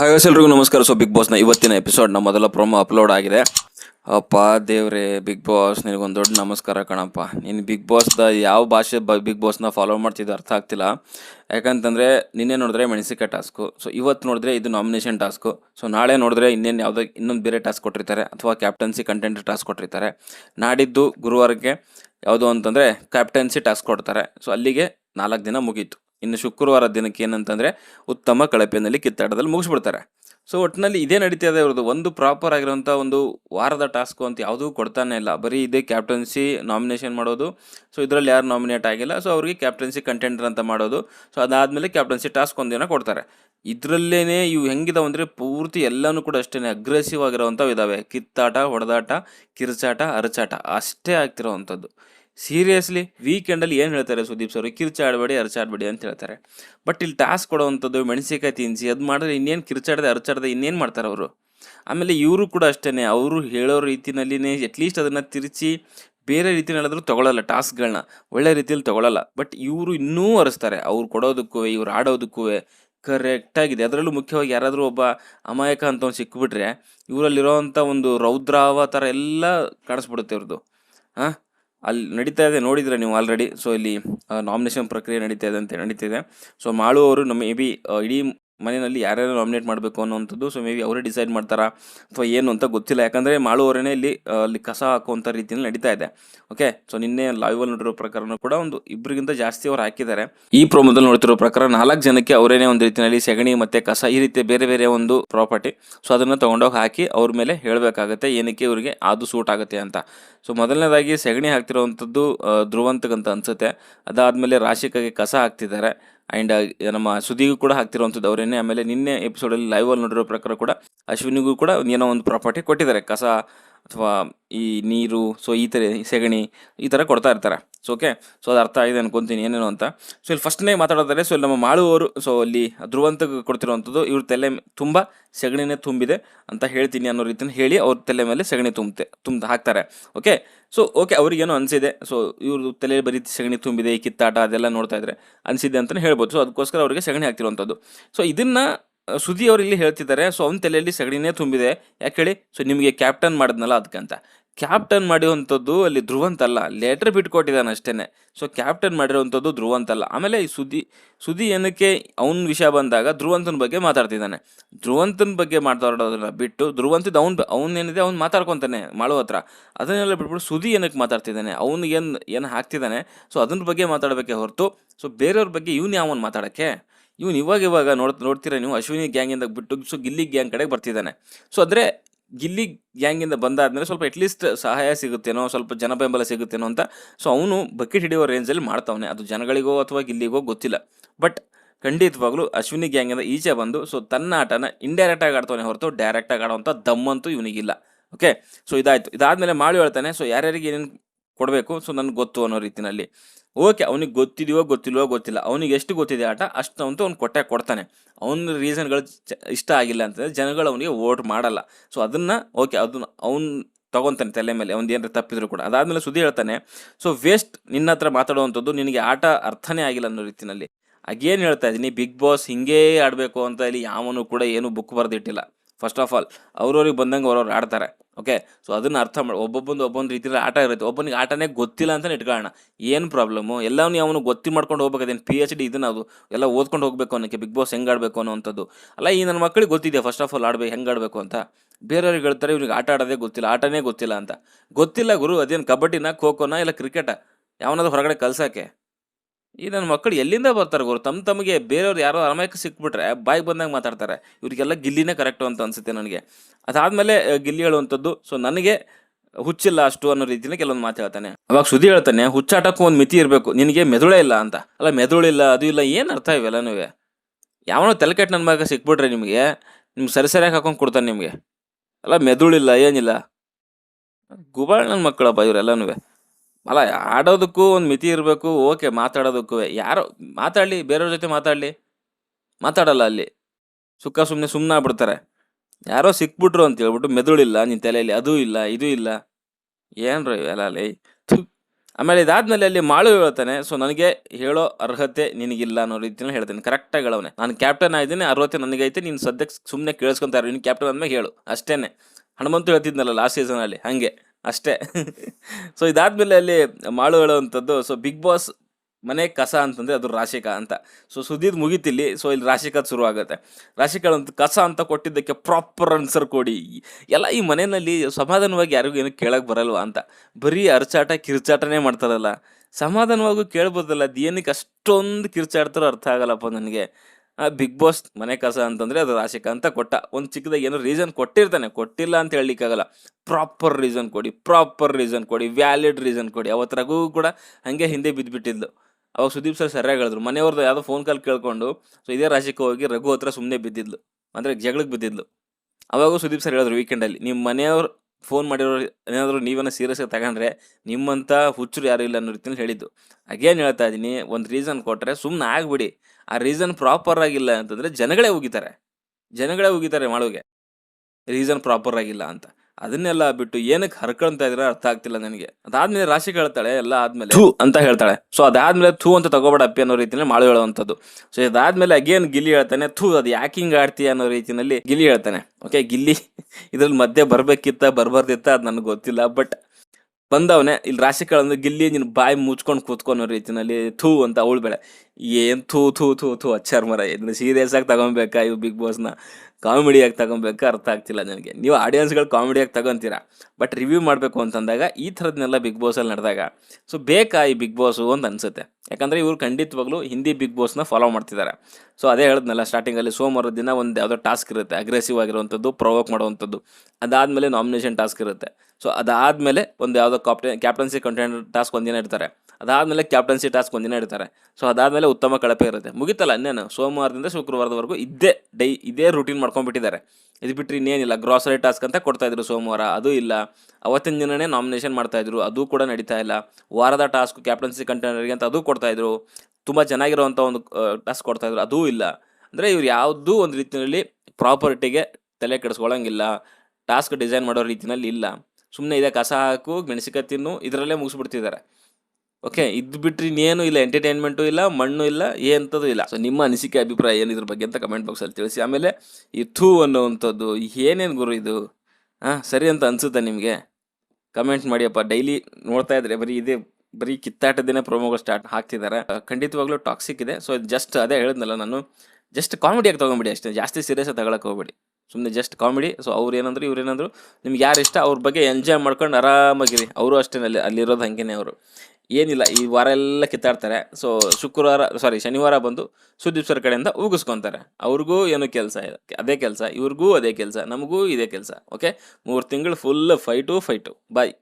guys, ಎಲ್ರಿಗೂ ನಮಸ್ಕಾರ. So big ಬಾಸ್ನ ಇವತ್ತಿನ ಎಪಿಸೋಡ್ನ ಮೊದಲ ಪ್ರೊಮೋ ಅಪ್ಲೋಡ್ ಆಗಿದೆ. ಅಪ್ಪ ದೇವ್ರೆ ಬಿಗ್ ಬಾಸ್ ನಿನಗೊಂದು ದೊಡ್ಡ ನಮಸ್ಕಾರ ಕಣಪ್ಪ. ನೀನು ಬಿಗ್ ಬಾಸ್ದ ಯಾವ ಭಾಷೆ ಬ ಬಿಗ್ ಬಾಸ್ನ ಫಾಲೋ ಮಾಡ್ತಿದ್ದು ಅರ್ಥ ಆಗ್ತಿಲ್ಲ. ಯಾಕಂತಂದರೆ ನಿನ್ನೆ ನೋಡಿದ್ರೆ ಮೆಣಸಿಕಾಯಿ ಟಾಸ್ಕು ಸೊ ಇವತ್ತು ನೋಡಿದ್ರೆ ಇದು ನಾಮಿನೇಷನ್ ಟಾಸ್ಕು ಸೊ ನಾಳೆ ನೋಡಿದ್ರೆ ಇನ್ನೇನು ಯಾವುದೋ ಇನ್ನೊಂದು ಬೇರೆ ಟಾಸ್ಕ್ ಕೊಟ್ಟಿರ್ತಾರೆ ಅಥವಾ ಕ್ಯಾಪ್ಟನ್ಸಿ ಕಂಟೆಂಟ್ ಟಾಸ್ಕ್ ಕೊಟ್ಟಿರ್ತಾರೆ. ನಾಡಿದ್ದು ಗುರುವಾರಕ್ಕೆ ಯಾವುದು ಅಂತಂದರೆ ಕ್ಯಾಪ್ಟನ್ಸಿ ಟಾಸ್ಕ್ ಕೊಡ್ತಾರೆ. ಸೊ ಅಲ್ಲಿಗೆ ನಾಲ್ಕು ದಿನ ಮುಗೀತು. ಇನ್ನು ಶುಕ್ರವಾರ ದಿನಕ್ಕೆ ಏನಂತಂದರೆ ಉತ್ತಮ ಕಳಪೆಯಲ್ಲಿ ಕಿತ್ತಾಟದಲ್ಲಿ ಮುಗಿಸ್ಬಿಡ್ತಾರೆ. ಸೊ ಒಟ್ಟಿನಲ್ಲಿ ಇದೇ ನಡೀತಾ ಇದೆ ಇವ್ರದ್ದು. ಒಂದು ಪ್ರಾಪರ್ ಆಗಿರುವಂಥ ಒಂದು ವಾರದ ಟಾಸ್ಕು ಅಂತ ಯಾವುದೂ ಕೊಡ್ತಾನೆ ಇಲ್ಲ. ಬರೀ ಇದೇ ಕ್ಯಾಪ್ಟನ್ಸಿ ನಾಮಿನೇಷನ್ ಮಾಡೋದು. ಸೊ ಇದರಲ್ಲಿ ಯಾರು ನಾಮಿನೇಟ್ ಆಗಿಲ್ಲ. ಸೊ ಅವರಿಗೆ ಕ್ಯಾಪ್ಟನ್ಸಿ ಕಂಟೆಂಟರ್ ಅಂತ ಮಾಡೋದು. ಸೊ ಅದಾದಮೇಲೆ ಕ್ಯಾಪ್ಟನ್ಸಿ ಟಾಸ್ಕ್ ಒಂದಿನ ಕೊಡ್ತಾರೆ. ಇದರಲ್ಲೇ ಇವು ಹೆಂಗಿದಾವೆ ಅಂದರೆ ಪೂರ್ತಿ ಎಲ್ಲನೂ ಕೂಡ ಅಷ್ಟೇ ಅಗ್ರೆಸಿವ್ ಆಗಿರೋವಂಥವು ಇದ್ದಾವೆ ಕಿತ್ತಾಟ, ಹೊಡೆದಾಟ, ಕಿರ್ಚಾಟ, ಅರಚಾಟ ಅಷ್ಟೇ ಆಗ್ತಿರೋವಂಥದ್ದು ಸೀರಿಯಸ್ಲಿ ವೀಕೆಂಡಲ್ಲಿ ಏನು ಹೇಳ್ತಾರೆ ಸುದೀಪ್ ಸರ್? ಕಿರ್ಚಾಡಬೇಡಿ ಅರ್ಚಾಡಬೇಡಿ ಅಂತ ಹೇಳ್ತಾರೆ. ಬಟ್ ಇಲ್ಲಿ ಟಾಸ್ಕ್ ಕೊಡೋವಂಥದ್ದು ಮೆಣಸಿಕಾಯಿ ತಿನ್ನಿಸಿ ಅದು ಮಾಡಿದ್ರೆ ಇನ್ನೇನು ಕಿರ್ಚಾಡದೆ ಅರ್ಚಾಡದೆ ಇನ್ನೇನು ಮಾಡ್ತಾರೆ ಅವರು? ಆಮೇಲೆ ಇವರು ಕೂಡ ಅಷ್ಟೇ ಅವರು ಹೇಳೋ ರೀತಿಯಲ್ಲಿನೇ ಅಟ್ಲೀಸ್ಟ್ ಅದನ್ನು ತಿರುಚಿ ಬೇರೆ ರೀತಿಯಲ್ಲಿ ಹೇಳಿದ್ರೂ ತೊಗೊಳ್ಳಲ್ಲ ಟಾಸ್ಕ್ಗಳನ್ನ ಒಳ್ಳೆ ರೀತಿಯಲ್ಲಿ ತೊಗೊಳ್ಳಲ್ಲ ಬಟ್ ಇವರು ಇನ್ನೂ ಅರಿಸ್ತಾರೆ. ಅವ್ರು ಕೊಡೋದಕ್ಕೂ, ಇವ್ರು ಆಡೋದಕ್ಕೂ ಕರೆಕ್ಟಾಗಿದೆ ಅದರಲ್ಲೂ ಮುಖ್ಯವಾಗಿ ಯಾರಾದರೂ ಒಬ್ಬ ಅಮಾಯಕ ಅಂತ ಒಂದು ಸಿಕ್ಬಿಟ್ರೆ ಇವರಲ್ಲಿರೋವಂಥ ಒಂದು ರೌದ್ರಾವ ಥರ ಎಲ್ಲ ಕಾಣಿಸ್ಬಿಡುತ್ತೆ ಇವ್ರದ್ದು ಹಾಂ? ಅಲ್ಲಿ ನಡೀತಾ ಇದೆ, ನೋಡಿದ್ರೆ ನೀವು ಆಲ್ರೆಡಿ ಸೊ ಇಲ್ಲಿ ನಾಮಿನೇಷನ್ ಪ್ರಕ್ರಿಯೆ ನಡೀತಾ ಇದೆ ಅಂತ ನಡೀತಿದೆ. ಸೊ ಮಾಳು ಅವರು ನಮ್ಮ, ಮೇ ಬಿ ಇಡೀ ಮನೆಯಲ್ಲಿ ಯಾರ್ಯಾರು ನಾಮಿನೇಟ್ ಮಾಡಬೇಕು ಅನ್ನೋವಂಥದ್ದು ಸೊ ಮೇ ಬಿ ಅವರೇ ಡಿಸೈಡ್ ಮಾಡ್ತಾರಾ ಅಥವಾ ಏನು ಅಂತ ಗೊತ್ತಿಲ್ಲ. ಯಾಕಂದರೆ ಮಾಳು ಅವರೇ ಇಲ್ಲಿ ಅಲ್ಲಿ ಕಸ ಹಾಕುವಂಥ ರೀತಿಯಲ್ಲಿ ನಡೀತಾ ಇದೆ. ಓಕೆ ಸೊ ನಿನ್ನೆ ಲೈವಲ್ಲಿ ನೋಡಿರೋ ಪ್ರಕಾರನೂ ಕೂಡ ಒಂದು ಇಬ್ಬರಿಗಿಂತ ಜಾಸ್ತಿ ಅವ್ರು ಹಾಕಿದ್ದಾರೆ. ಈ ಪ್ರೋಮೋದಲ್ಲಿ ನೋಡ್ತಿರೋ ಪ್ರಕಾರ ನಾಲ್ಕು ಜನಕ್ಕೆ ಅವರೇನೇ ಒಂದು ರೀತಿಯಲ್ಲಿ ಸೆಗಣಿ ಮತ್ತು ಕಸ ಈ ರೀತಿ ಬೇರೆ ಬೇರೆ ಒಂದು ಪ್ರಾಪರ್ಟಿ ಸೊ ಅದನ್ನು ತೊಗೊಂಡೋಗಿ ಹಾಕಿ ಅವ್ರ ಮೇಲೆ ಹೇಳಬೇಕಾಗತ್ತೆ ಏನಕ್ಕೆ ಇವರಿಗೆ ಅದು ಸೂಟ್ ಆಗುತ್ತೆ ಅಂತ. ಸೊ ಮೊದಲನೇದಾಗಿ ಸೆಗಣಿ ಹಾಕ್ತಿರೋವಂಥದ್ದು ಧ್ರುವಂತಕ್ಕಂತ ಅನ್ಸುತ್ತೆ. ಅದಾದಮೇಲೆ ರಾಶಿಕಾಗೆ ಕಸ ಹಾಕ್ತಿದ್ದಾರೆ. ಆ್ಯಂಡ್ ನಮ್ಮ ಸುದ್ದಿಗೂ ಕೂಡ ಹಾಕ್ತಿರುವಂಥದ್ದು ಅವರೇನೆ ಆಮೇಲೆ ನಿನ್ನೆ ಎಪಿಸೋಡಲ್ಲಿ ಲೈವಲ್ಲಿ ನೋಡಿರೋ ಪ್ರಕಾರ ಕೂಡ ಅಶ್ವಿನಿಗೂ ಕೂಡ ಏನೋ ಒಂದು ಪ್ರಾಪರ್ಟಿ ಕೊಟ್ಟಿದ್ದಾರೆ. ಕಸ ಅಥವಾ ಈ ನೀರು ಸೊ ಈ ಥರ ಸೆಗಣಿ ಈ ಥರ ಕೊಡ್ತಾ ಇರ್ತಾರೆ. ಸೊ ಓಕೆ ಸೊ ಅದು ಅರ್ಥ ಆಗಿದೆ ಅನ್ಕೊಂತೀನಿ, ಏನೇನು ಅಂತ. ಸೊ ಇಲ್ಲಿ ಫಸ್ಟ್ನೇ ಮಾತಾಡೋದಾದ್ರೆ ಸೊ ಇಲ್ಲಿ ನಮ್ಮ ಮಾಳುವವರು ಸೊ ಅಲ್ಲಿ ಧ್ರುವಂತ ಕೊಡ್ತಿರುವಂಥದ್ದು, ಇವ್ರ ತಲೆ ತುಂಬ ಸೆಗಣಿನೇ ತುಂಬಿದೆ ಅಂತ ಹೇಳ್ತೀನಿ ಅನ್ನೋ ರೀತಿನ ಹೇಳಿ ಅವ್ರ ತಲೆ ಮೇಲೆ ಸೆಗಣಿ ತುಂಬುತ್ತೆ ತುಂಬ ಹಾಕ್ತಾರೆ. ಓಕೆ ಸೊ ಓಕೆ ಅವ್ರಿಗೇನೋ ಅನಿಸಿದೆ. ಸೊ ಇವ್ರ ತಲೆ ಬರೀ ಸೆಗಣಿ ತುಂಬಿದೆ, ಈ ಕಿತ್ತಾಟ, ಅದೆಲ್ಲ ನೋಡ್ತಾ ಇದ್ರೆ ಅನಿಸಿದೆ ಅಂತಲೇ ಹೇಳ್ಬೋದು. ಸೊ ಅದಕ್ಕೋಸ್ಕರ ಅವರಿಗೆ ಸೆಗಣಿ ಹಾಕ್ತಿರುವಂಥದ್ದು. ಸೊ ಇದನ್ನು ಸುದಿ ಅವರು ಇಲ್ಲಿ ಹೇಳ್ತಿದ್ದಾರೆ. ಸೊ ಅವನ ತಲೆಯಲ್ಲಿ ಸಗಣಿನೇ ತುಂಬಿದೆ. ಯಾಕೆ ಹೇಳಿ? ಸೊ ನಿಮಗೆ ಕ್ಯಾಪ್ಟನ್ ಮಾಡಿದ್ನಲ್ಲ ಅದಕ್ಕಂತ. ಕ್ಯಾಪ್ಟನ್ ಮಾಡಿರುವಂಥದ್ದು ಅಲ್ಲಿ ಧ್ರುವಂತ ಅಲ್ಲ ಲೆಟ್ರ್ ಬಿಟ್ಕೊಟ್ಟಿದ್ದಾನೆ ಅಷ್ಟೇ ಸೊ ಕ್ಯಾಪ್ಟನ್ ಮಾಡಿರುವಂಥದ್ದು ಧ್ರುವಂತ ಅಲ್ಲ. ಆಮೇಲೆ ಈ ಸುದ್ದಿ ಸುದ್ದಿ ಏನಕ್ಕೆ ಅವನ ವಿಷಯ ಬಂದಾಗ ಧ್ರುವಂತನ ಬಗ್ಗೆ ಮಾತಾಡ್ತಿದ್ದಾನೆ. ಧ್ರುವಂತನ ಬಗ್ಗೆ ಮಾತಾಡೋದನ್ನ ಬಿಟ್ಟು ಧ್ರುವಂತದ ಅವ್ನು ಅವನೇನಿದೆ ಅವ್ನು ಮಾತಾಡ್ಕೊತಾನೆ ಮಾಡೋ ಹತ್ರ. ಅದನ್ನೆಲ್ಲ ಬಿಟ್ಬಿಟ್ಟು ಸುದ್ದಿ ಏನಕ್ಕೆ ಮಾತಾಡ್ತಿದ್ದಾನೆ? ಅವ್ನು ಏನು ಏನು ಹಾಕ್ತಿದ್ದಾನೆ? ಸೊ ಅದನ್ನ ಬಗ್ಗೆ ಮಾತಾಡಬೇಕೆ ಹೊರತು. ಸೊ ಬೇರೆಯವ್ರ ಬಗ್ಗೆ ಇವ್ನು ಯಾವನ್ ಮಾತಾಡೋಕ್ಕೆ? ಇವ್ನು ಇವಾಗ ಇವಾಗ ನೋಡ್, ನೋಡ್ತೀರಾ ನೀವು? ಅಶ್ವಿನಿ ಗ್ಯಾಂಗಿಂದ ಬಿಟ್ಟು ಸೊ ಗಿಲ್ಲಿ ಗ್ಯಾಂಗ್ ಕಡೆಗೆ ಬರ್ತಿದ್ದಾನೆ. ಸೊ ಅಂದರೆ ಗಿಲ್ಲಿ ಗ್ಯಾಂಗಿಂದ ಬಂದಾದ್ಮೇಲೆ ಸ್ವಲ್ಪ ಅಟ್ಲೀಸ್ಟ್ ಸಹಾಯ ಸಿಗುತ್ತೇನೋ, ಸ್ವಲ್ಪ ಜನ ಬೆಂಬಲ ಸಿಗುತ್ತೇನೋ ಅಂತ. ಸೊ ಅವನು ಬಕೆಟ್ ಹಿಡಿಯೋ ರೇಂಜಲ್ಲಿ ಮಾಡ್ತಾವನೆ. ಅದು ಜನಗಳಿಗೋ ಅಥವಾ ಗಿಲ್ಲಿಗೋ ಗೊತ್ತಿಲ್ಲ. ಬಟ್ ಖಂಡಿತವಾಗ್ಲೂ ಅಶ್ವಿನಿ ಗ್ಯಾಂಗಿಂದ ಈಚೆ ಬಂದು ಸೊ ತನ್ನ ಆಟನ ಇಂಡೈರೆಕ್ಟಾಗಿ ಆಡ್ತಾನೆ ಹೊರತು ಡೈರೆಕ್ಟಾಗಿ ಆಡೋವಂಥ ದಮ್ಮಂತೂ ಇವನಿಗಿಲ್ಲ. ಓಕೆ ಸೊ ಇದಾಯಿತು. ಇದಾದಮೇಲೆ ಮಾಳು ಹೇಳ್ತಾನೆ ಸೊ ಯಾರ್ಯಾರಿಗೆ ಏನೇನು ಕೊಡಬೇಕು? ಸೊ ನನಗೆ ಗೊತ್ತು ಅನ್ನೋ ರೀತಿನಲ್ಲಿ. ಓಕೆ, ಅವನಿಗೆ ಗೊತ್ತಿದೆಯೋ ಗೊತ್ತಿಲ್ವೋ ಗೊತ್ತಿಲ್ಲ. ಅವನಿಗೆ ಎಷ್ಟು ಗೊತ್ತಿದೆ ಆಟ, ಅಷ್ಟು ಅಂತೂ ಅವ್ನು ಕೊಟ್ಟೆ ಕೊಡ್ತಾನೆ. ಅವನ ರೀಸನ್ಗಳು ಇಷ್ಟ ಆಗಿಲ್ಲ ಅಂತಂದರೆ ಜನಗಳು ಅವನಿಗೆ ವೋಟ್ ಮಾಡಲ್ಲ. ಸೊ ಅದನ್ನು, ಓಕೆ ಅದನ್ನ ಅವ್ನು ತೊಗೊತಾನೆ ತಲೆ ಮೇಲೆ ಅವ್ನು ಏನಾರ ತಪ್ಪಿದ್ರು ಕೂಡ. ಅದಾದಮೇಲೆ ಸುದ್ದಿ ಹೇಳ್ತಾನೆ ಸೊ ವೇಸ್ಟ್ ನಿನ್ನ ಹತ್ರ ಮಾತಾಡುವಂಥದ್ದು ನಿನಗೆ ಆಟ ಅರ್ಥನೇ ಆಗಿಲ್ಲ ಅನ್ನೋ ರೀತಿಯಲ್ಲಿ ಆಗೇನು ಹೇಳ್ತಾ ಇದ್ದೀನಿ ಬಿಗ್ ಬಾಸ್ ಹಿಂಗೇ ಆಡಬೇಕು ಅಂತ ಇಲ್ಲಿ ಯಾವನು ಕೂಡ ಏನು ಬುಕ್ ಬರೆದಿಟ್ಟಿಲ್ಲ. ಫಸ್ಟ್ ಆಫ್ ಆಲ್ ಅವ್ರವ್ರಿಗೆ ಬಂದಂಗೆ ಅವ್ರವ್ರು ಆಡ್ತಾರೆ ಓಕೆ ಸೊ ಅದನ್ನು ಅರ್ಥ ಮಾಡಿ, ಒಬ್ಬೊಬ್ಬಂದು ಒಬ್ಬೊಂದು ರೀತಿಯಲ್ಲಿ ಆಟ ಇರುತ್ತೆ. ಒಬ್ಬನಿಗೆ ಆಟನೇ ಗೊತ್ತಿಲ್ಲ ಅಂತಲೇ ಇಟ್ಕೊಳ್ಳೋಣ. ಏನು ಪ್ರಾಬ್ಲಮು ಎಲ್ಲವನ್ನೂ ಅವನು ಗೊತ್ತಿ ಮಾಡ್ಕೊಂಡು ಹೋಗ್ಬೇಕಾದೇನು ಪಿ ಎಚ್ ಡಿ ಇದನ್ನು ಅದು ಎಲ್ಲ ಓದ್ಕೊಂಡು ಹೋಗಬೇಕು ಅನ್ನೋಕ್ಕೆ ಬಿಗ್ ಬಾಸ್ ಹೆಂಗೆ ಆಡಬೇಕು ಅನ್ನೋವಂಥದ್ದು. ಅಲ್ಲ, ಈ ನನ್ನ ಮಕ್ಕಳಿಗೆ ಗೊತ್ತಿದೆ ಫಸ್ಟ್ ಆಫ್ ಆಲ್ ಆಡಬೇಕು, ಹೆಂಗೆ ಆಡಬೇಕು ಅಂತ. ಬೇರೆಯವ್ರಿಗೆ ಹೇಳ್ತಾರೆ ಇವ್ರಿಗೆ ಆಟ ಆಡೋದೇ ಗೊತ್ತಿಲ್ಲ, ಆಟನೇ ಗೊತ್ತಿಲ್ಲ ಅಂತ. ಗೊತ್ತಿಲ್ಲ ಗುರು, ಅದೇನು ಕಬಡ್ಡಿನ, ಖೋಖೋನ, ಇಲ್ಲ ಕ್ರಿಕೆಟ ಯಾವನಾದ್ರು ಹೊರಗಡೆ ಕಲ್ಸೋಕ್ಕೆ? ಈ ನನ್ನ ಮಕ್ಕಳು ಎಲ್ಲಿಂದ ಬರ್ತಾರೆ ಗುರು? ತಮ್ಮ ತಮಗೆ ಬೇರೆಯವ್ರು ಯಾರೋ ಅರಮಯಕ್ಕೆ ಸಿಕ್ಬಿಟ್ರೆ ಬಾಯಿಗೆ ಬಂದಾಗ ಮಾತಾಡ್ತಾರೆ. ಇವರಿಗೆಲ್ಲ ಗಿಲ್ಲಿನೇ ಕರೆಕ್ಟು ಅಂತ ಅನಿಸುತ್ತೆ ನನಗೆ. ಅದಾದಮೇಲೆ ಗಿಲ್ಲಿ ಹೇಳುವಂಥದ್ದು, ಸೊ, ನನಗೆ ಹುಚ್ಚಿಲ್ಲ ಅಷ್ಟು ಅನ್ನೋ ರೀತಿಯಲ್ಲಿ ಕೆಲವೊಂದು ಮಾತು ಹೇಳ್ತಾನೆ. ಅವಾಗ ಸುದ್ದಿ ಹೇಳ್ತಾನೆ, ಹುಚ್ಚಾಟಕ್ಕೂ ಒಂದು ಮಿತಿ ಇರಬೇಕು. ನಿನಗೆ ಮೆದುಳೇ ಇಲ್ಲ ಅಂತ. ಅಲ್ಲ ಮೆದುಳಿಲ್ಲ ಅದು ಇಲ್ಲ, ಏನು ಅರ್ಥ ಇವೆಲ್ಲನೂ ಯಾವನೋ ತಲೆಕೆಟ್ಟು ನನ್ನ ಮಗ ಸಿಕ್ಬಿಟ್ರೆ ನಿಮಗೆ, ನಿಮ್ಗೆ ಸರಿ ಸರಿಯಾಗಿ ಹಾಕೊಂಡು ಕೊಡ್ತಾನೆ ನಿಮಗೆ. ಅಲ್ಲ, ಮೆದುಳಿಲ್ಲ, ಏನಿಲ್ಲ. ಗುಬಾಳ್ ನನ್ನ ಮಕ್ಕಳಪ್ಪ ಇವರೆಲ್ಲನೂ ಅಲ್ಲ, ಆಡೋದಕ್ಕೂ ಒಂದು ಮಿತಿ ಇರಬೇಕು, ಓಕೆ ಮಾತಾಡೋದಕ್ಕೂ ಯಾರೋ, ಮಾತಾಡಲಿ, ಬೇರೆಯವ್ರ ಜೊತೆ ಮಾತಾಡಲಿ. ಮಾತಾಡಲ್ಲ ಅಲ್ಲಿ. ಸುಖ ಸುಮ್ಮನೆ ಸುಮ್ಮನೆ ಆಗ್ಬಿಡ್ತಾರೆ ಯಾರೋ ಸಿಕ್ಬಿಟ್ರು ಅಂತ ಹೇಳ್ಬಿಟ್ಟು ಮೆದುಳಿಲ್ಲ ನಿನ್ನ ತಲೆಯಲ್ಲಿ ಅದೂ ಇಲ್ಲ, ಇದು ಇಲ್ಲ. ಏನು ಇವೆಲ್ಲ ಅಲ್ಲಿ. ಆಮೇಲೆ ಇದಾದ್ಮೇಲೆ ಅಲ್ಲಿ ಮಾಳು ಹೇಳ್ತಾನೆ, ಸೊ, ನನಗೆ ಹೇಳೋ ಅರ್ಹತೆ ನಿನಗಿಲ್ಲ ಅನ್ನೋ ರೀತಿಯಲ್ಲಿ ಹೇಳ್ತಾನೆ. ಕರೆಕ್ಟಾಗಿ ಹೇಳವನೆ. ನಾನು ಕ್ಯಾಪ್ಟನ್ ಆಗಿದ್ದೀನಿ, ಅರ್ಹತೆ ನನಗೈತೆ, ನೀನು ಸದ್ಯಕ್ಕೆ ಸುಮ್ಮನೆ ಕೇಳಿಸ್ಕೊಂತಾರೆ ನೀನು ಕ್ಯಾಪ್ಟನ್ ಅಂದಮೇಲೆ ಹೇಳು. ಅಷ್ಟೇ ಹನುಮಂತು ಹೇಳ್ತಿದ್ನಲ್ಲ ಲಾಸ್ಟ್ ಸೀಸನಲ್ಲಿ ಹಾಗೆ. ಅಷ್ಟೇ. ಸೊ ಇದಾದ್ಮೇಲೆ ಅಲ್ಲಿ ಮಾಳು ಹೇಳುವಂಥದ್ದು ಸೊ ಬಿಗ್ ಬಾಸ್ ಮನೆ ಕಸ ಅಂತಂದರೆ ಅದು ರಾಶಿಕಾ ಅಂತ. ಸೊ ಸುದ್ದಿದ್ ಮುಗಿತಿಲ್ಲಿ ಸೊ ಇಲ್ಲಿ ರಾಶಿಕಾ ಶುರು ಆಗುತ್ತೆ ಅಂತ ಕಸ ಅಂತ ಕೊಟ್ಟಿದ್ದಕ್ಕೆ ಪ್ರಾಪರ್ ಆನ್ಸರ್ ಕೊಡಿ. ಎಲ್ಲ ಈ ಮನೆಯಲ್ಲಿ ಸಮಾಧಾನವಾಗಿ ಯಾರಿಗೂ ಏನು ಕೇಳೋಕೆ ಬರಲ್ವಾ ಅಂತ. ಬರೀ ಅರ್ಚಾಟ, ಕಿರ್ಚಾಟನೇ ಮಾಡ್ತಾರಲ್ಲ. ಸಮಾಧಾನವಾಗೂ ಕೇಳ್ಬೋದಲ್ಲ, ಅದು ಏನಕ್ಕೆ ಅಷ್ಟೊಂದು ಕಿರ್ಚಾಡ್ತಾರೋ ಅರ್ಥ ಆಗಲ್ಲಪ್ಪ ನನಗೆ. ಬಿಗ್ ಬಾಸ್ ಮನೆ ಕಸ ಅಂತಂದ್ರೆ ಅದು ರಾಶಿಕ ಅಂತ ಕೊಟ್ಟ. ಒಂದು ಚಿಕ್ಕದಾಗಿ ಏನೋ ರೀಸನ್ ಕೊಟ್ಟಿರ್ತಾನೆ. ಕೊಟ್ಟಿಲ್ಲ ಅಂತ ಹೇಳಲಿಕ್ಕಾಗಲ್ಲ. ಪ್ರಾಪರ್ ರೀಸನ್ ಕೊಡಿ ಪ್ರಾಪರ್ ರೀಸನ್ ಕೊಡಿ ವ್ಯಾಲಿಡ್ ರೀಸನ್ ಕೊಡಿ. ಅವತ್ತರಗೂ ಕೂಡ ಹಂಗೆ ಹಿಂದೆ ಬಿದ್ದುಬಿಟ್ಟಿದ್ಲು ಅವಾಗ ಸುದೀಪ್ ಸರ್ ಸರಿಯಾಗಿ ಹೇಳಿದ್ರು. ಮನೆಯವ್ರದ್ದು ಯಾವುದೋ ಫೋನ್ ಕಾಲ್ ಕೇಳ್ಕೊಂಡು ಸೊ ಇದೇ ರಾಶಿಕ ಹೋಗಿ ರಘು ಹತ್ರ ಸುಮ್ಮನೆ ಬಿದ್ದಿದ್ಲು. ಅಂದರೆ ಜಗಳಕ್ಕೆ ಬಿದ್ದಿದ್ಲು. ಅವಾಗೂ ಸುದೀಪ್ ಸರ್ ಹೇಳಿದ್ರು ವೀಕೆಂಡಲ್ಲಿ ನಿಮ್ಮ ಮನೆಯವ್ರು ಫೋನ್ ಮಾಡಿರೋ ಏನಾದರೂ ನೀವೇನೋ ಸೀರಿಯಸ್ ಆಗಿ ತಗೊಂಡ್ರೆ ನಿಮ್ಮಂಥ ಹುಚ್ಚರು ಯಾರು ಇಲ್ಲ ಅನ್ನೋ ರೀತಿಯಲ್ಲಿ ಹೇಳಿದ್ದು. ಅಗೇನ್ ಹೇಳ್ತಾ ಇದ್ದೀನಿ, ಒಂದು ರೀಸನ್ ಕೊಟ್ಟರೆ ಸುಮ್ಮನೆ ಆಗ್ಬಿಡಿ. ಆ ರೀಸನ್ ಪ್ರಾಪರ್ ಆಗಿಲ್ಲ ಅಂತಂದರೆ ಜನಗಳೇ ಹೋಗಿತಾರೆ ಜನಗಳೇ ಹೋಗಿತಾರೆ ಮಾಡೋಗೆ ರೀಸನ್ ಪ್ರಾಪರ್ ಆಗಿಲ್ಲ ಅಂತ. ಅದನ್ನೆಲ್ಲ ಬಿಟ್ಟು ಏನಕ್ಕೆ ಹರ್ಕೊಂತ ಇದ್ರೆ ಅರ್ಥ ಆಗ್ತಿಲ್ಲ ನನಗೆ. ಅದಾದ್ಮೇಲೆ ರಾಶಿ ಹೇಳ್ತಾಳೆ ಎಲ್ಲ ಆದ್ಮೇಲೆ ಥೂ ಅಂತ ಹೇಳ್ತಾಳೆ. ಸೊ ಅದಾದ್ಮೇಲೆ ಥೂ ಅಂತ ತಗೋಬೇಡ ಅಪ್ಪಿ ಅನ್ನೋ ರೀತಿಯಲ್ಲಿ ಮಾಳು ಹೇಳುವಂಥದ್ದು. ಸೊ ಇದಾದ್ಮೇಲೆ ಅಗೇನ್ ಗಿಲ್ಲಿ ಹೇಳ್ತಾನೆ, ಥೂ ಅದು ಯಾಕೆ ಹಿಂಗೆ ಆಡ್ತೀಯ ಅನ್ನೋ ರೀತಿಯಲ್ಲಿ ಗಿಲ್ಲಿ ಹೇಳ್ತಾನೆ. ಓಕೆ ಗಿಲ್ಲಿ, ಇದ್ರಲ್ಲಿ ಮಧ್ಯೆ ಬರ್ಬೇಕಿತ್ತ, ಬರ್ಬಾರ್ದಿತ್ತ, ಅದು ನನಗೆ ಗೊತ್ತಿಲ್ಲ ಬಟ್ ಬಂದವನೇ, ಇಲ್ಲಿ ರಾಶಿಕಳಂದ್ರೆ ಗಿಲ್ಲಿ ನಿನ್ನ ಬಾಯಿ ಮುಚ್ಕೊಂಡು ಕೂತ್ಕೊನೋ ರೀತಿನಲ್ಲಿ ಥೂ ಅಂತ ಅವಳು ಬೇಳೆ. ಏನ್ ಥೂ ಥೂ ಥೂ ಥೂ, ಅಚ್ಚಾರ್ ಮರ. ಇದನ್ನ ಸೀರಿಯಸ್ ಆಗಿ ತಗೊಬೇಕಾ ಇವು ಬಿಗ್ ಬಾಸ್ನ ಕಾಮಿಡಿಯಾಗಿ ತಗೊಬೇಕಾ? ಅರ್ಥ ಆಗ್ತಿಲ್ಲ ನನಗೆ. ನೀವು ಆಡಿಯನ್ಸ್ಗಳು ಕಾಮಿಡಿಯಾಗಿ ತಗೊಂತೀರಾ? ಬಟ್ ರಿವ್ಯೂ ಮಾಡಬೇಕು ಅಂತಂದಾಗ ಈ ಥರದ್ನೆಲ್ಲ ಬಿಗ್ ಬಾಸಲ್ಲಿ ನಡೆದಾಗ ಸೊ ಬೇಕಾ ಈ ಬಿಗ್ ಬಾಸು ಅಂತ ಅನ್ಸುತ್ತೆ. ಯಾಕಂದರೆ ಇವ್ರು ಖಂಡಿತವಾಗ್ಲೂ ಹಿಂದಿ ಬಿಗ್ ಬಾಸ್ನ ಫಾಲೋ ಮಾಡ್ತಿದ್ದಾರೆ. ಸೊ ಅದೇ ಹೇಳಿದ್ನಲ್ಲ ಸ್ಟಾರ್ಟಿಂಗಲ್ಲಿ ಸೋಮವಾರ ದಿನ ಒಂದು ಯಾವುದೋ ಟಾಸ್ಕ್ ಇರುತ್ತೆ ಅಗ್ರೆಸಿವ್ ಆಗಿರುವಂಥದ್ದು ಪ್ರೊವೋಕ್ ಮಾಡುವಂಥದ್ದು ಅದಾದಮೇಲೆ ನಾಮಿನೇಷನ್ ಟಾಸ್ಕ್ ಇರುತ್ತೆ. ಸೊ ಅದಾದಮೇಲೆ ಒಂದು ಯಾವುದೋ ಕಾಪ್ಟೆ ಕ್ಯಾಪ್ಟನ್ಸಿ ಕಂಟೆಂಟ್ ಟಾಸ್ಕ್ ಒಂದಿನ ಇರ್ತಾರೆ ಅದಾದಮೇಲೆ ಕ್ಯಾಪ್ಟನ್ಸಿ ಟಾಸ್ಕ್ ಒಂದಿನ ಇರ್ತಾರೆ ಸೊ ಅದಾದಮೇಲೆ ಉತ್ತಮ ಕಳಪೆ ಇರುತ್ತೆ. ಮುಗಿತಲ್ಲ ಇನ್ನೇನು? ಸೋಮವಾರದಿಂದ ಶುಕ್ರವಾರದವರೆಗೂ ಇದೇ ಡೈ ಇದೇ ರೂಟೀನ್ ಮಾಡ್ಕೊಂಡ್ಬಿಟ್ಟಿದ್ದಾರೆ. ಇದು ಬಿಟ್ಟರೆ ಇನ್ನೇನಿಲ್ಲ. ಗ್ರಾಸರಿ ಟಾಸ್ಕ್ ಅಂತ ಕೊಡ್ತಾಯಿದ್ರು ಸೋಮವಾರ. ಅದು ಇಲ್ಲ. ಅವತ್ತಿನ ದಿನನೇ ನಾಮಿನೇಷನ್ ಮಾಡ್ತಾಯಿದ್ರು ಅದು ಕೂಡ ನಡೀತಾ ಇಲ್ಲ. ವಾರದ ಟಾಸ್ಕ್ ಕ್ಯಾಪ್ಟನ್ಸಿ ಕಂಟೆಂಟರ್ಗೆ ಅಂತ ಅದು ಕೊಡ್ತಾಯಿದ್ರು ತುಂಬ ಚೆನ್ನಾಗಿರುವಂಥ ಒಂದು ಟಾಸ್ಕ್ ಕೊಡ್ತಾಯಿದ್ರು ಅದೂ ಇಲ್ಲ. ಅಂದರೆ ಇವ್ರು ಯಾವುದೂ ಒಂದು ರೀತಿಯಲ್ಲಿ ಪ್ರಾಪರ್ಟಿಗೆ ತಲೆ ಕೆಡಿಸ್ಕೊಳ್ಳೋಂಗಿಲ್ಲ ಟಾಸ್ಕ್ ಡಿಸೈನ್ ಮಾಡೋ ರೀತಿಯಲ್ಲಿ ಇಲ್ಲ. ಸುಮ್ಮನೆ ಇದೆ ಕಸ ಹಾಕು ಮೆಣಸಿಕಾಯಿ ತಿನ್ನು, ಇದರಲ್ಲೇ ಮುಗಿಸ್ಬಿಡ್ತಿದ್ದಾರೆ ಓಕೆ ಇದು ಬಿಟ್ಟರೆ ಇನ್ನೇನು ಇಲ್ಲ ಎಂಟರ್ಟೈನ್ಮೆಂಟು ಇಲ್ಲ, ಮಣ್ಣು ಇಲ್ಲ ಏನಂಥದ್ದು ಇಲ್ಲ. ಸೊ ನಿಮ್ಮ ಅನಿಸಿಕೆ, ಅಭಿಪ್ರಾಯ ಏನು, ಇದ್ರ ಬಗ್ಗೆ ಅಂತ ಕಮೆಂಟ್ ಬಾಕ್ಸಲ್ಲಿ ತಿಳಿಸಿ. ಆಮೇಲೆ, ಈ ಥೂ ಅನ್ನೋವಂಥದ್ದು, ಏನೇನು ಗುರು ಇದು? ಹಾಂ, ಸರಿ ಅಂತ ಅನಿಸುತ್ತೆ ನಿಮಗೆ? ಕಮೆಂಟ್ ಮಾಡಿಯಪ್ಪ ಡೈಲಿ ನೋಡ್ತಾ ಇದ್ರೆ, ಬರೀ ಇದೇ, ಬರೀ ಕಿತ್ತಾಟದೇನೆ ಪ್ರೊಮೋಗಳು ಸ್ಟಾರ್ಟ್ ಹಾಕ್ತಿದ್ದಾರೆ ಖಂಡಿತವಾಗ್ಲೂ ಟಾಕ್ಸಿಕ್ ಇದೆ. ಸೊ ಜಸ್ಟ್ ಅದೇ ಹೇಳಿದ್ನಲ್ಲ ನಾನು ಜಸ್ಟ್ ಕಾಮಿಡಿಯಾಗಿ ತೊಗೊಂಬಿಡಿ ಅಷ್ಟೇ, ಜಾಸ್ತಿ ಸೀರಿಯಸ್ ತಗೊಳಕ್ಕೆ ಹೋಗ್ಬೇಡಿ. ಸುಮ್ಮನೆ ಜಸ್ಟ್ ಕಾಮಿಡಿ ಸೊ ಅವ್ರು ಏನಂದ್ರು, ಇವ್ರು ಏನಂದ್ರು, ನಿಮ್ಗೆ ಯಾರು ಇಷ್ಟ? ಅವ್ರ ಬಗ್ಗೆ ಎಂಜಾಯ್ ಮಾಡ್ಕೊಂಡು ಆರಾಮಾಗಿರಿ. ಅವರು ಅಷ್ಟೇ ಅಲ್ಲಿ, ಅಲ್ಲಿರೋದು ಹಂಗೇನೆ ಅವರು. ಏನಿಲ್ಲ, ಈ ವಾರ ಎಲ್ಲ ಕಿತ್ತಾಡ್ತಾರೆ. ಸೊ ಶುಕ್ರವಾರ ಸಾರಿ ಶನಿವಾರ ಬಂದು ಸುದೀಪ್ ಸರ್ ಕಡೆಯಿಂದ ಉಗಿಸ್ಕೊತಾರೆ. ಅವ್ರಿಗೂ ಏನು ಕೆಲಸ ಅದೇ ಕೆಲಸ, ಇವ್ರಿಗೂ ಅದೇ ಕೆಲಸ, ನಮಗೂ ಇದೇ ಕೆಲಸ ಓಕೆ ಮೂರು ತಿಂಗಳು ಫುಲ್ ಫೈಟು ಫೈಟು ಬಾಯ್